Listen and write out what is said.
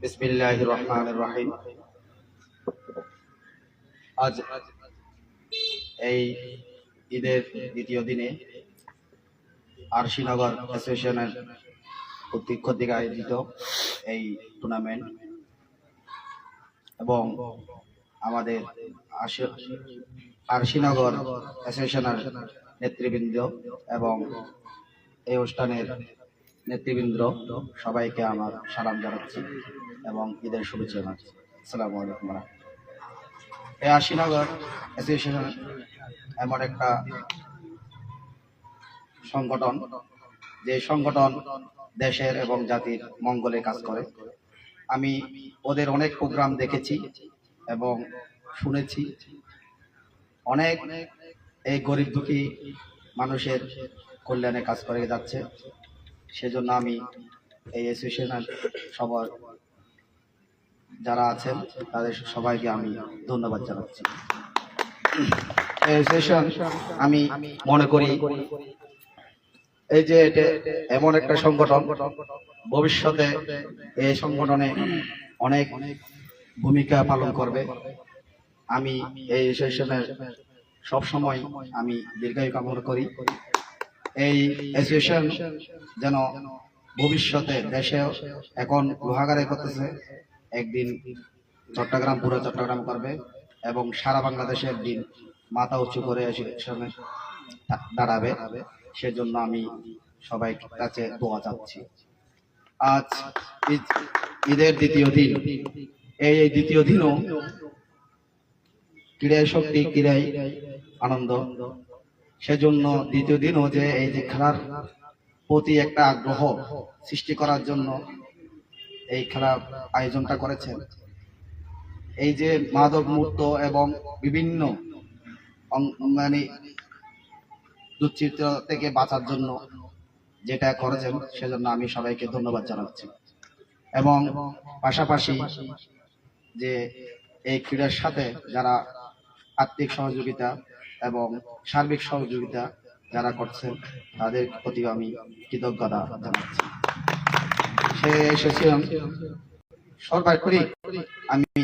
বিসমিল্লাহ রহমান রহিম আজ এই ঈদের দ্বিতীয় দিনে আরশিনগর অ্যাসোসিয়েশনের কর্তৃক কর্তৃক আয়োজিত এই টুর্নামেন্ট এবং আমাদের আরশিনগর অ্যাসোসিয়েশনের নেতৃবৃন্দ এবং এই অনুষ্ঠানের নেতৃবৃন্দ, সবাইকে আমার সালাম জানাচ্ছি এবং ঈদের শুভেচ্ছা জানাচ্ছি। আসসালামু আলাইকুম। এই আশিনগর অ্যাসোসিয়েশন এমন একটা সংগঠন, যে সংগঠন দেশের এবং জাতির মঙ্গলে কাজ করে। আমি ওদের অনেক প্রোগ্রাম দেখেছি এবং শুনেছি। অনেক এই গরিব দুঃখী মানুষের কল্যাণে কাজ করে যাচ্ছে। সেজন্য আমি এই অ্যাসোসিয়েশনের সবার যারা আছেন, তাদের সবাইকে আমি ধন্যবাদ জানাচ্ছি। অ্যাসোসিয়েশন আমি মনে করি এই যে এটা এমন একটা সংগঠন, ভবিষ্যতে এই সংগঠনে অনেক ভূমিকা পালন করবে। আমি এই অ্যাসোসিয়েশনের সবসময় আমি দীর্ঘায়ু কামনা করি। এই অ্যাসোসিয়েশন যেন ভবিষ্যতে দেশে এখন লোহাগারে করতেছে। একদিন চট্টগ্রাম, পুরো চট্টগ্রাম করবে এবং সারা বাংলাদেশে একদিন মাথা উঁচু করে অ্যাসোসিয়েশনে দাঁড়াবে। সেজন্য আমি সবাই কাছে দোয়া চাচ্ছি। আজ ঈদ- ঈদের দ্বিতীয় দিন। এই এই দ্বিতীয় দিনও ক্রীড়ায় শক্তি, ক্রীড়ায় আনন্দ। সেজন্য দ্বিতীয় দিনও যে এই যে খেলার প্রতি একটা আগ্রহ সৃষ্টি করার জন্য এই খেলার আয়োজনটা করেছেন। এই যে মাদক মুক্ত এবং বিভিন্ন মানে দুশ্চিত্র থেকে বাঁচার জন্য যেটা করেছেন, সেজন্য আমি সবাইকে ধন্যবাদ জানাচ্ছি। এবং পাশাপাশি যে এই ক্রীড়ার সাথে যারা আর্থিক সহযোগিতা এবং সার্বিক সহযোগিতা যারা করছেন তাদের প্রতি আমি কৃতজ্ঞতা জানাচ্ছি। সে এসেছিলাম সরকার করি আমি